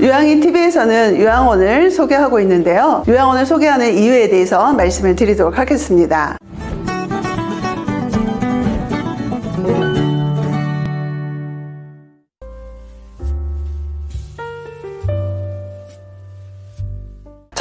유양이 TV에서는 유양원을 소개하고 있는데요. 유양원을 소개하는 이유에 대해서 말씀을 드리도록 하겠습니다.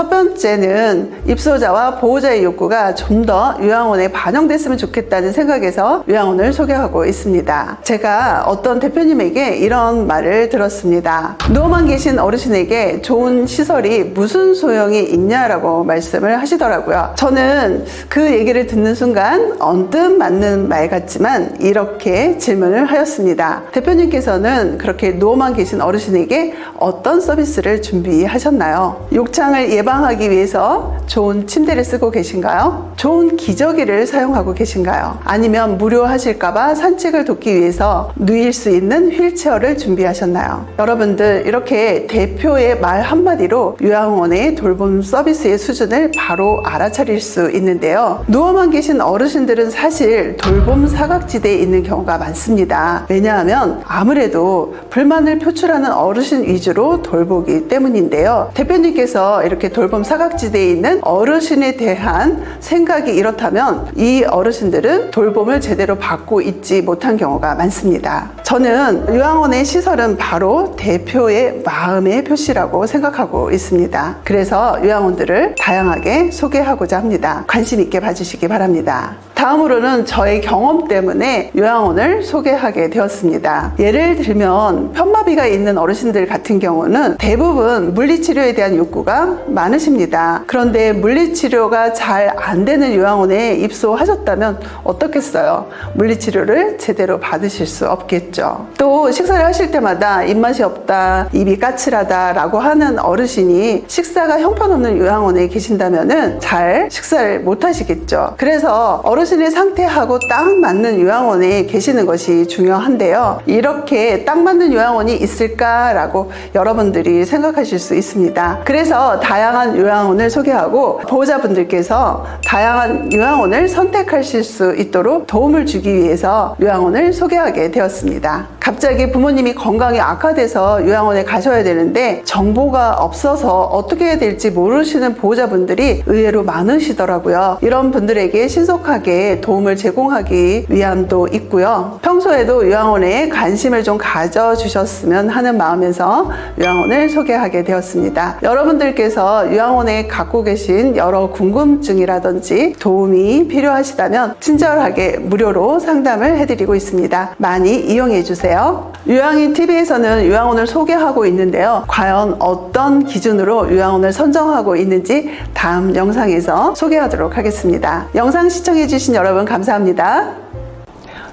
첫 번째는 입소자와 보호자의 욕구가 좀 더 요양원에 반영됐으면 좋겠다는 생각에서 요양원을 소개하고 있습니다. 제가 어떤 대표님에게 이런 말을 들었습니다. 누워만 계신 어르신에게 좋은 시설이 무슨 소용이 있냐라고 말씀을 하시더라고요. 저는 그 얘기를 듣는 순간 언뜻 맞는 말 같지만 이렇게 질문을 하였습니다. 대표님께서는 그렇게 누워만 계신 어르신에게 어떤 서비스를 준비하셨나요? 욕창을 예방 하기 위해서 좋은 침대를 쓰고 계신가요? 좋은 기저귀를 사용하고 계신가요? 아니면 무료하실까봐 산책을 돕기 위해서 누일 수 있는 휠체어를 준비하셨나요? 여러분들 이렇게 대표의 말 한마디로 요양원의 돌봄 서비스의 수준을 바로 알아차릴 수 있는데요. 누워만 계신 어르신들은 사실 돌봄 사각지대에 있는 경우가 많습니다. 왜냐하면 아무래도 불만을 표출하는 어르신 위주로 돌보기 때문인데요. 대표님께서 이렇게 돌봄 사각지대에 있는 어르신에 대한 생각이 이렇다면 이 어르신들은 돌봄을 제대로 받고 있지 못한 경우가 많습니다. 저는 요양원의 시설은 바로 대표의 마음의 표시라고 생각하고 있습니다. 그래서 요양원들을 다양하게 소개하고자 합니다. 관심 있게 봐주시기 바랍니다. 다음으로는 저의 경험 때문에 요양원을 소개하게 되었습니다. 예를 들면 편마비가 있는 어르신들 같은 경우는 대부분 물리치료에 대한 욕구가 많으십니다. 그런데 물리치료가 잘 안 되는 요양원에 입소하셨다면 어떻겠어요? 물리치료를 제대로 받으실 수 없겠죠. 또 식사를 하실 때마다 입맛이 없다, 입이 까칠하다 라고 하는 어르신이 식사가 형편없는 요양원에 계신다면 잘 식사를 못 하시겠죠. 그래서 어르신 의 상태하고 딱 맞는 요양원에 계시는 것이 중요한데요. 이렇게 딱 맞는 요양원이 있을까라고 여러분들이 생각하실 수 있습니다. 그래서 다양한 요양원을 소개하고 보호자분들께서 다양한 요양원을 선택하실 수 있도록 도움을 주기 위해서 요양원을 소개하게 되었습니다. 갑자기 부모님이 건강이 악화돼서 요양원에 가셔야 되는데 정보가 없어서 어떻게 해야 될지 모르시는 보호자분들이 의외로 많으시더라고요. 이런 분들에게 신속하게 도움을 제공하기 위함도 있고요. 평소에도 요양원에 관심을 좀 가져주셨으면 하는 마음에서 요양원을 소개하게 되었습니다. 여러분들께서 요양원에 갖고 계신 여러 궁금증이라든지 도움이 필요하시다면 친절하게 무료로 상담을 해드리고 있습니다. 많이 이용해 주세 요. 요양인 TV에서는 요양원을 소개하고 있는데요. 과연 어떤 기준으로 요양원을 선정하고 있는지 다음 영상에서 소개하도록 하겠습니다. 영상 시청해주신 여러분 감사합니다.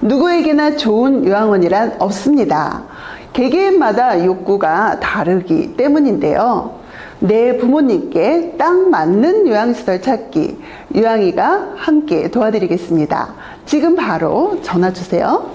누구에게나 좋은 요양원이란 없습니다. 개개인마다 욕구가 다르기 때문인데요. 내 부모님께 딱 맞는 요양시설 찾기, 요양이가 함께 도와드리겠습니다. 지금 바로 전화 주세요.